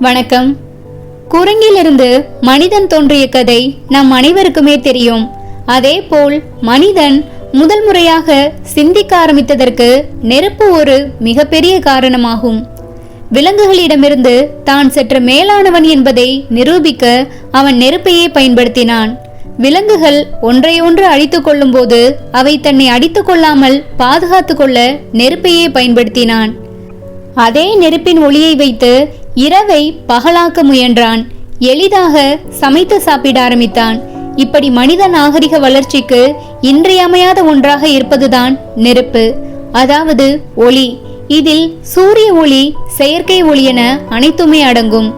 வணக்கம். குரங்கிலிருந்து மனிதன் தோன்றிய கதை நம் அனைவருக்குமே தெரியும். அதேபோல் மனிதன் முதல் முறையாக சிந்திக்க ஆரம்பித்ததற்கு நெருப்பு ஒரு மிகப்பெரிய காரணமாகும். விலங்குகளிடமிருந்து தான் சற்று மேலானவன் என்பதை நிரூபிக்க அவன் நெருப்பையே பயன்படுத்தினான். விலங்குகள் ஒன்றையொன்று அழித்துக் கொள்ளும்போது அவை தன்னை அடித்துக் கொள்ளாமல் பாதுகாத்துக் கொள்ள நெருப்பையே பயன்படுத்தினான். அதே நெருப்பின் ஒளியை வைத்து இரவை பகலாக்க முயன்றான். எளிதாக சமைத்து சாப்பிட ஆரம்பித்தான். இப்படி மனித நாகரிக வளர்ச்சிக்கு இன்றியமையாத ஒன்றாக இருப்பதுதான் நெருப்பு. அதாவது ஒளி. இதில் சூரிய ஒளி செயற்கை ஒளி என அனைத்துமே அடங்கும்.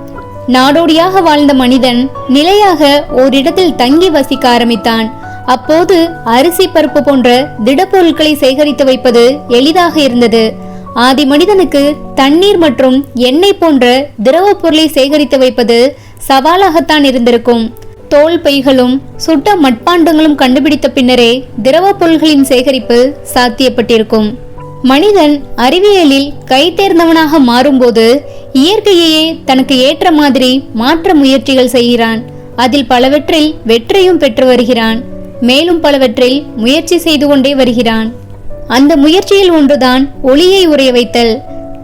நாடோடியாக வாழ்ந்த மனிதன் நிலையாக ஓரிடத்தில் தங்கி வசிக்க ஆரம்பித்தான். அப்போது அரிசி பருப்பு போன்ற திடப்பொருட்களை சேகரித்து வைப்பது எளிதாக இருந்தது. ஆதி மனிதனுக்கு தண்ணீர் மற்றும் எண்ணெய் போன்ற திரவ பொருளை சேகரித்து வைப்பது சவாலாகத்தான் இருந்திருக்கும். தோல் பைகளும் சுட்ட மட்பாண்டங்களும் கண்டுபிடித்த பின்னரே திரவ பொருள்களின் சேகரிப்பு சாத்தியப்பட்டிருக்கும். மனிதன் அறிவியலில் கைதேர்ந்தவனாக மாறும்போது இயற்கையையே தனக்கு ஏற்ற மாதிரி மாற்ற முயற்சிகள் செய்கிறான். அதில் பலவற்றில் வெற்றியும் பெற்று வருகிறான். மேலும் பலவற்றில் முயற்சி செய்து கொண்டே வருகிறான். அந்த முயற்சியில் ஒன்றுதான் ஒளியை உறைய வைத்தல்.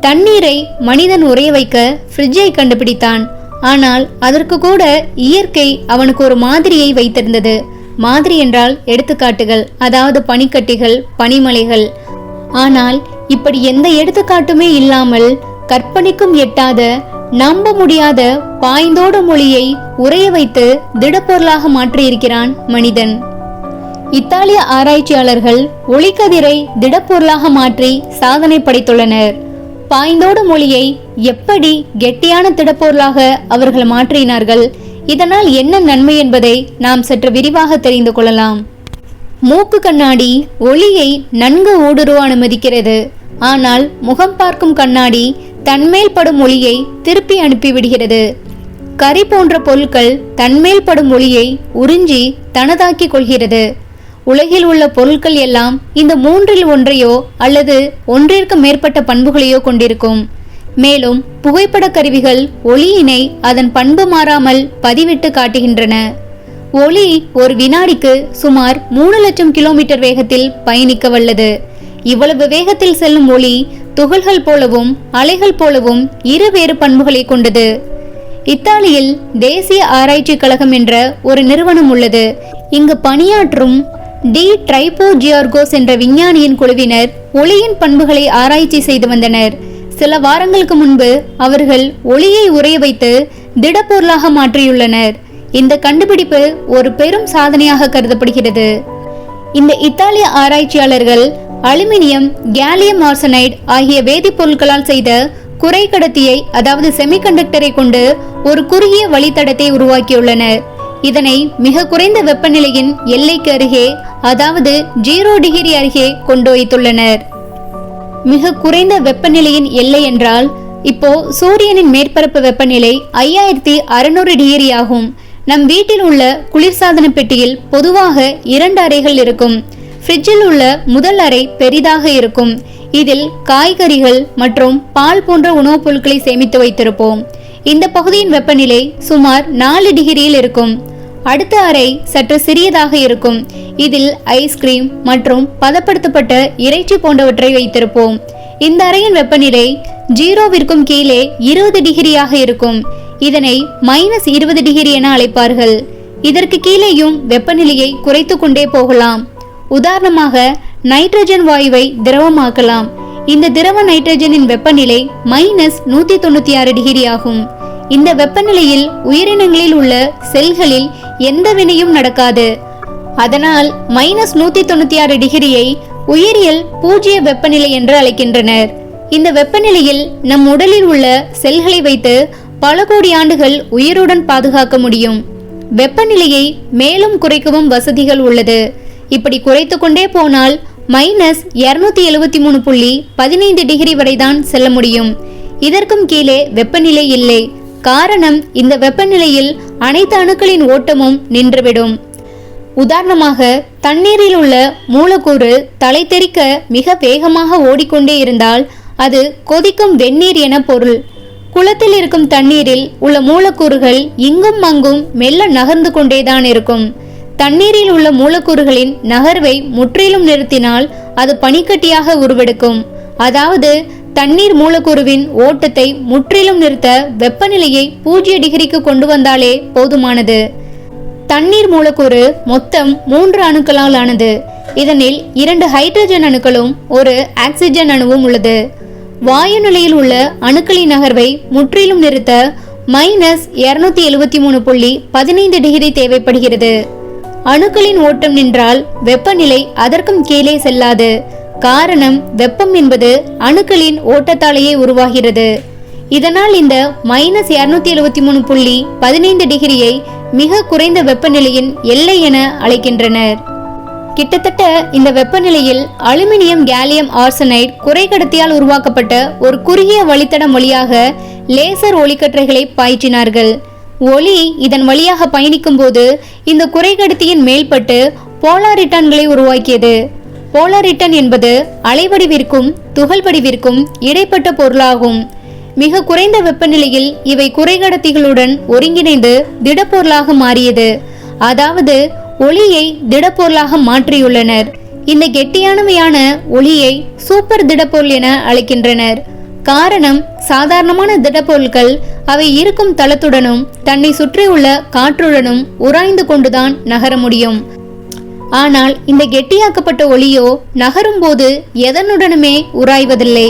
தண்ணீரை மனிதன் உறைய வைக்க ஃப்ரிட்ஜை கண்டுபிடித்தான். ஆனால் அதற்கு கூட இயற்கை அவனுக்கு ஒரு மாதிரியை வைத்திருந்தது. மாதிரி என்றால் எடுத்துக்காட்டுகள் அதாவது பனிக்கட்டிகள் பனிமலைகள். ஆனால் இப்படி எந்த எடுத்துக்காட்டுமே இல்லாமல் கற்பனைக்கும் எட்டாத நம்ப முடியாத பாய்ந்தோட மொழியை உறைய வைத்து திடப்பொருளாக மாற்றியிருக்கிறான் மனிதன். இத்தாலிய ஆராய்ச்சியாளர்கள் ஒளிக்கதிரை திடப்பொருளாக மாற்றி சாதனை படைத்துள்ளனர். பாய்ந்தோடு மொழியை எப்படி கெட்டியான திடப்பொருளாக அவர்கள் மாற்றினார்கள் இதனால் என்ன நன்மை என்பதை நாம் சற்று விரிவாக தெரிந்து கொள்ளலாம். மூக்கு கண்ணாடி ஒளியை நன்கு ஊடுருவ அனுமதிக்கிறது. ஆனால் முகம் பார்க்கும் கண்ணாடி தன்மேல் படும் ஒளியை திருப்பி அனுப்பிவிடுகிறது. கரி போன்ற பொருட்கள் தன்மேல் படும் ஒளியை உறிஞ்சி தனதாக்கிக் கொள்கிறது. உலகில் உள்ள பொருட்கள் எல்லாம் இந்த மூன்றில் ஒன்றையோ அல்லது ஒன்றிற்கு மேற்பட்ட பண்புகளையோ கொண்டிருக்கும். மேலும் புகைப்பட கருவிகள் ஒளியினை அதன் பண்பு மாறாமல் பதிவிட்டு காட்டுகின்றன. ஒளி ஒரு வினாடிக்கு சுமார் மூணு லட்சம் கிலோமீட்டர் வேகத்தில் பயணிக்க வல்லது. இவ்வளவு வேகத்தில் செல்லும் ஒளி துகள்கள் போலவும் அலைகள் போலவும் இரு வேறு பண்புகளை கொண்டது. இத்தாலியில் தேசிய ஆராய்ச்சி கழகம் என்ற ஒரு நிறுவனம் உள்ளது. இங்கு பணியாற்றும் டி ட்ரைபோ ஜியார்கோஸ் என்ற விஞ்ஞானியின் குழுவினர் ஒளியின் பண்புகளை ஆராய்ச்சி செய்து வந்தனர். சில வாரங்களுக்கு முன்பு அவர்கள் ஒளியை உறைய வைத்து திடப்பொருளாக மாற்றியுள்ளனர். இந்த கண்டுபிடிப்பு ஒரு பெரும் சாதனையாக கருதப்படுகிறது. இந்த இத்தாலிய ஆராய்ச்சியாளர்கள் அலுமினியம் கேலியம் ஆர்சனைடு ஆகிய வேதிப்பொருட்களால் செய்த குறை கடத்தியை அதாவது செமிகண்டக்டரை கொண்டு ஒரு குறுகிய வழித்தடத்தை உருவாக்கியுள்ளனர். இதனை மிக குறைந்த வெப்பநிலையின் எல்லைக்கு அருகே அதாவது ஜீரோ டிகிரி அருகே கொண்டு வைத்துள்ளனர். மிக குறைந்த வெப்பநிலையின் எல்லை என்றால் இப்போ சூரியனின் மேற்பரப்பு வெப்பநிலை ஐயாயிரத்தி அறுநூறு டிகிரி ஆகும். நம் வீட்டில் உள்ள குளிர்சாதன பெட்டியில் பொதுவாக இரண்டு அறைகள் இருக்கும். ஃப்ரிட்ஜில் உள்ள முதல் அறை பெரிதாக இருக்கும். இதில் காய்கறிகள் மற்றும் பால் போன்ற உணவுப் பொருட்களை சேமித்து வைத்திருப்போம். இந்த பகுதியின் வெப்பநிலை சுமார் நாலு டிகிரியில் இருக்கும். அடுத்த அறை சற்று சிறியதாக இருக்கும். இதில் ஐஸ்கிரீம் மற்றும் பதப்படுத்தப்பட்ட இறைச்சி போன்றவற்றை வைத்திருப்போம். இந்த அறையின் வெப்பநிலை ஜீரோவிற்கும் கீழே இருபது டிகிரியாக இருக்கும். இதனை மைனஸ் இருபது டிகிரி என அழைப்பார்கள். இதற்கு கீழேயும் வெப்பநிலையை குறைத்து கொண்டே போகலாம். உதாரணமாக நைட்ரஜன் வாயுவை திரவமாக்கலாம். இந்த திரவ நைட்ரஜனின் வெப்பநிலை மைனஸ் நூத்தி தொண்ணூத்தி ஆறு டிகிரி ஆகும். இந்த வெப்பநிலையில் உயிரினங்களில் உள்ள செல்களில் எந்த வினையும் நடக்காது. அதனால் மைனஸ் நூத்தி தொண்ணூத்தி ஆறு டிகிரியை உயிரியல் பூஜ்ஜிய வெப்பநிலை என்று அழைக்கின்றனர். இந்த வெப்பநிலையில் நம் உடலில் உள்ள செல்களை வைத்து பல கோடி ஆண்டுகள் உயிருடன் பாதுகாக்க முடியும். வெப்பநிலையை மேலும் குறைக்கவும் வசதிகள் உள்ளது. இப்படி குறைத்து கொண்டே போனால் மைனஸ் இருநூத்தி எழுபத்தி மூணு புள்ளி பதினைந்து டிகிரி வரைதான் செல்ல முடியும். இதற்கும் கீழே வெப்பநிலை இல்லை. காரணம் இந்த வெப்பநிலையில் அனைத்து அணுக்களின் ஓட்டமும் நின்றுவிடும். உதாரணமாக தண்ணீரில் உள்ள மூலக்கூறு தலை தெறிக்க மிக வேகமாக ஓடிக்கொண்டே இருந்தால் அது கொதிக்கும் வெந்நீர் என பொருள். குளத்தில் இருக்கும் தண்ணீரில் உள்ள மூலக்கூறுகள் இங்கும் அங்கும் மெல்ல நகர்ந்து கொண்டேதான் இருக்கும். தண்ணீரில் உள்ள மூலக்கூறுகளின் நகர்வை முற்றிலும் நிறுத்தினால் அது பனிக்கட்டியாக உருவெடுக்கும். அதாவது தண்ணீர் மூலக்கூறுவின் ஓட்டத்தை முற்றிலும் நிறுத்த வெப்பநிலையை பூஜ்ஜிய டிகிரிக்கு கொண்டு வந்தாலே போதுமானது. தண்ணீர் மூலக்கூறு மொத்தம் மூன்று அணுக்களால் ஆனது. இதனில் இரண்டு ஹைட்ரஜன் அணுக்களும் ஒரு ஆக்சிஜன் அணுவும் உள்ளது. வாயு நிலையில் உள்ள அணுக்களின் நகர்வை முற்றிலும் நிறுத்த மைனஸ் இருநூத்தி எழுபத்தி மூணு புள்ளி பதினைந்து டிகிரி தேவைப்படுகிறது. அணுக்களின் ஓட்டம் நின்றால் வெப்பநிலை அதற்கும் கீழே செல்லாது. காரணம் வெப்பம் என்பது அணுக்களின் ஓட்டத்தாலேயே உருவாகிறது. இதனால் இந்த மைனஸ் இருநூத்தி எழுபத்தி மூணு புள்ளி பதினைந்து டிகிரியை மிக குறைந்த வெப்பநிலையின் எல்லை என அழைக்கின்றனர். கிட்டத்தட்ட இந்த வெப்பநிலையில் அலுமினியம் கேலியம் ஆர்சனைட் குறைக்கடத்தியால் உருவாக்கப்பட்ட ஒரு குறுகிய வழித்தடம் வழியாக லேசர் ஒளிக்கற்றைகளை பாய்ச்சினார்கள். ஒளி இதன் வழியாக பயணிக்கும் போது இந்த குறைக்கடத்தியின் மேல்பட்டு போலாரிட்டான்களை உருவாக்கியது. போலாரிட்டன் என்பது அலைவடிவிற்கும் துகள் வடிவிற்கும் இடைப்பட்ட பொருளாகும். மிக குறைந்த வெப்பநிலையில் இவை குறைகடத்திகளுடன் ஒருங்கிணைந்து திடப்பொருளாக மாறியது. அதாவது ஒளியை திடப்பொருளாக மாற்றியுள்ளனர். இந்த கெட்டியானவையான ஒளியை சூப்பர் திடப்பொருள் என அழைக்கின்றனர். காரணம் சாதாரணமான திடப்பொருட்கள் அவை இருக்கும் தளத்துடனும் தன்னை சுற்றியுள்ள காற்றுடனும் உராய்ந்து கொண்டுதான் நகர முடியும். ஆனால் இந்த கெட்டியாக்கப்பட்ட ஒளியோ நகரும் போது எதனுடனுமே உராய்வதில்லை.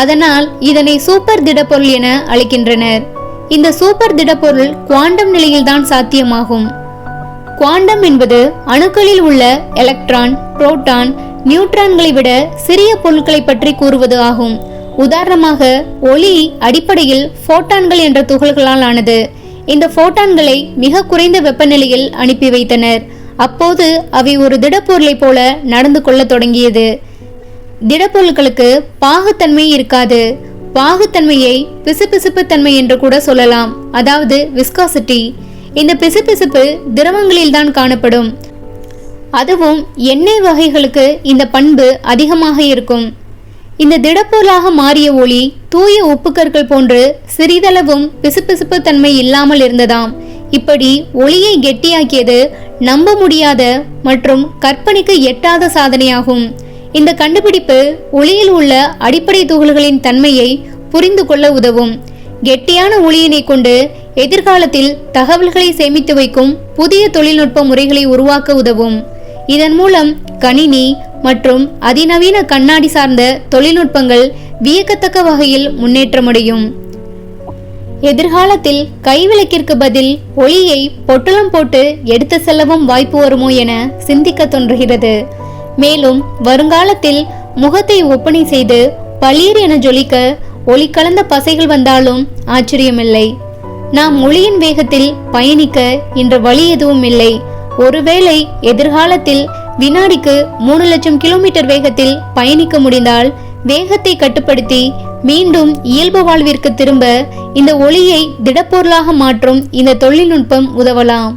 அதனால் இதனை சூப்பர் திடப்பொருள் என அழைக்கின்றனர். இந்த சூப்பர் திடப்பொருள் குவாண்டம் நிலையில்தான் சாத்தியமாகும். குவாண்டம் என்பது அணுக்களில் உள்ள எலக்ட்ரான் புரோட்டான் நியூட்ரான்களை விட சிறிய பொருட்களை பற்றி கூறுவது ஆகும். உதாரணமாக ஒளி அடிப்படையில் போட்டான்கள் என்ற துகள்களால் ஆனது. இந்த போட்டான்களை மிக குறைந்த வெப்பநிலையில் அனுப்பி வைத்தனர். அப்போது அவை ஒரு திடப்பொருளைப் போல நடந்து கொள்ளத் தொடங்கியது. திடப்பொருட்களுக்கு பாகுத்தன்மை இருக்காது. பாகுத்தன்மையை பிசுபிசுப்பு தன்மை என்று கூட சொல்லலாம். அதாவது விஸ்காசிட்டி இந்த பிசுபிசுப்பு திரவங்களில் தான் காணப்படும். அதுவும் எண்ணெய் வகைகளுக்கு இந்த பண்பு அதிகமாக இருக்கும். இந்த திடப்பொருளாக மாறிய ஒளி தூய உப்புக்கற்கள் போன்று சிறிதளவும் பிசுபிசுப்பு தன்மை இல்லாமல் இருந்ததாம். இப்படி ஒளியை கெட்டியாக்கியது நம்ப முடியாத மற்றும் கற்பனைக்கு எட்டாத சாதனையாகும். இந்த கண்டுபிடிப்பு ஒளியில் உள்ள அடிப்படை துகள்களின் தன்மையை புரிந்து கொள்ள உதவும். கெட்டியான ஒளியினை கொண்டு எதிர்காலத்தில் தகவல்களை சேமித்து வைக்கும் புதிய தொழில்நுட்ப முறைகளை உருவாக்க உதவும். இதன் மூலம் கணினி மற்றும் அதிநவீன கண்ணாடி சார்ந்த தொழில்நுட்பங்கள் வியக்கத்தக்க வகையில் முன்னேற்றமடையும். எதிர்காலத்தில் கைவிளக்கிற்கு பதில் ஒளியை பொட்டலம் போட்டு எடுத்து செல்லவும் வாய்ப்பு வருமோ என சிந்திக்க தோன்றுகிறது. மேலும் வருங்காலத்தில் முகத்தை ஒப்பனை செய்து பளீர் என ஜொலிக்க ஒளி கலந்த பசைகள் வந்தாலும் ஆச்சரியமில்லை. நாம் ஒளியின் வேகத்தில் பயணிக்க இன்று வழி எதுவும் இல்லை. ஒருவேளை எதிர்காலத்தில் வினாடிக்கு மூணு லட்சம் கிலோமீட்டர் வேகத்தில் பயணிக்க முடிந்தால் வேகத்தை கட்டுப்படுத்தி மீண்டும் இயல்பு வாழ்விற்கு திரும்ப இந்த ஒளியை திடப்பொருளாக மாற்றும் இந்த தொழில்நுட்பம் உதவலாம்.